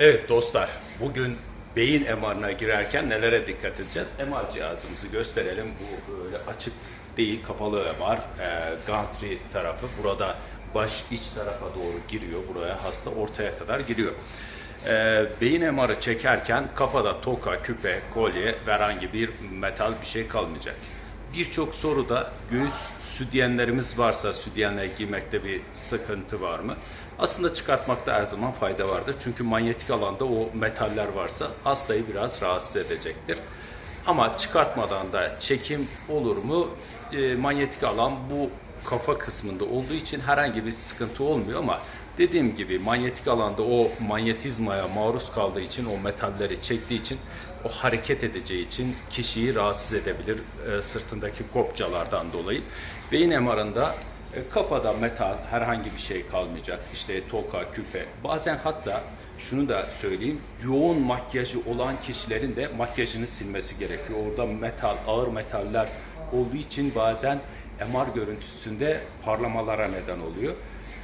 Evet dostlar, bugün beyin MR'ına girerken nelere dikkat edeceğiz? MR cihazımızı gösterelim. Bu böyle açık değil, kapalı MR. E, gantry tarafı burada baş iç tarafa doğru giriyor. Buraya hasta ortaya kadar giriyor. E, beyin MR'ı çekerken kafada toka, küpe, kolye ve herhangi bir metal bir şey kalmayacak. Birçok soruda göğüs südyenlerimiz varsa südyenle giymekte bir sıkıntı var mı? Aslında çıkartmakta her zaman fayda vardır. Çünkü manyetik alanda o metaller varsa hastayı biraz rahatsız edecektir. Ama çıkartmadan da çekim olur mu? E, manyetik alan bu kafa kısmında olduğu için herhangi bir sıkıntı olmuyor ama dediğim gibi manyetik alanda o manyetizmaya maruz kaldığı için o metalleri çektiği için o hareket edeceği için kişiyi rahatsız edebilir e, sırtındaki kopçalardan dolayı. Beyin MR'ında e, kafada metal herhangi bir şey kalmayacak. İşte toka, küpe. Bazen hatta şunu da söyleyeyim. Yoğun makyajı olan kişilerin de makyajını silmesi gerekiyor. Orada metal, ağır metaller olduğu için bazen MR görüntüsünde parlamalara neden oluyor.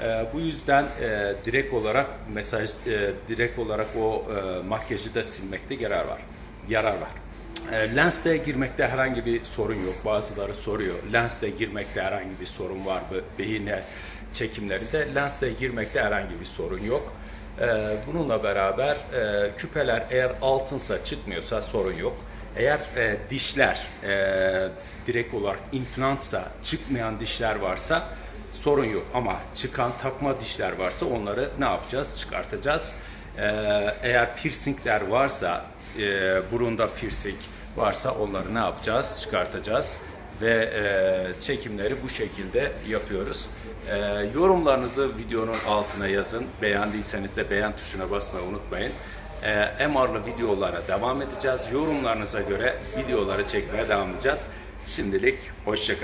Ee, bu yüzden e, direkt olarak mesaj e, direkt olarak o e, makyajı da silmekte yarar var. Yarar var. E, lensle girmekte herhangi bir sorun yok. Bazıları soruyor. Lensle girmekte herhangi bir sorun var mı? Beyine çekimlerinde lensle girmekte herhangi bir sorun yok. E, bununla beraber e, küpeler eğer altınsa çıkmıyorsa sorun yok. Eğer e, dişler e, direkt olarak implantsa çıkmayan dişler varsa sorun yok. Ama çıkan takma dişler varsa onları ne yapacağız? Çıkartacağız. E, eğer piercingler varsa e, burunda piercing varsa onları ne yapacağız? Çıkartacağız ve e, çekimleri bu şekilde yapıyoruz. E, yorumlarınızı videonun altına yazın. Beğendiyseniz de beğen tuşuna basmayı unutmayın. E, MR'lı videolara devam edeceğiz. Yorumlarınıza göre videoları çekmeye devam edeceğiz. Şimdilik hoşçakalın.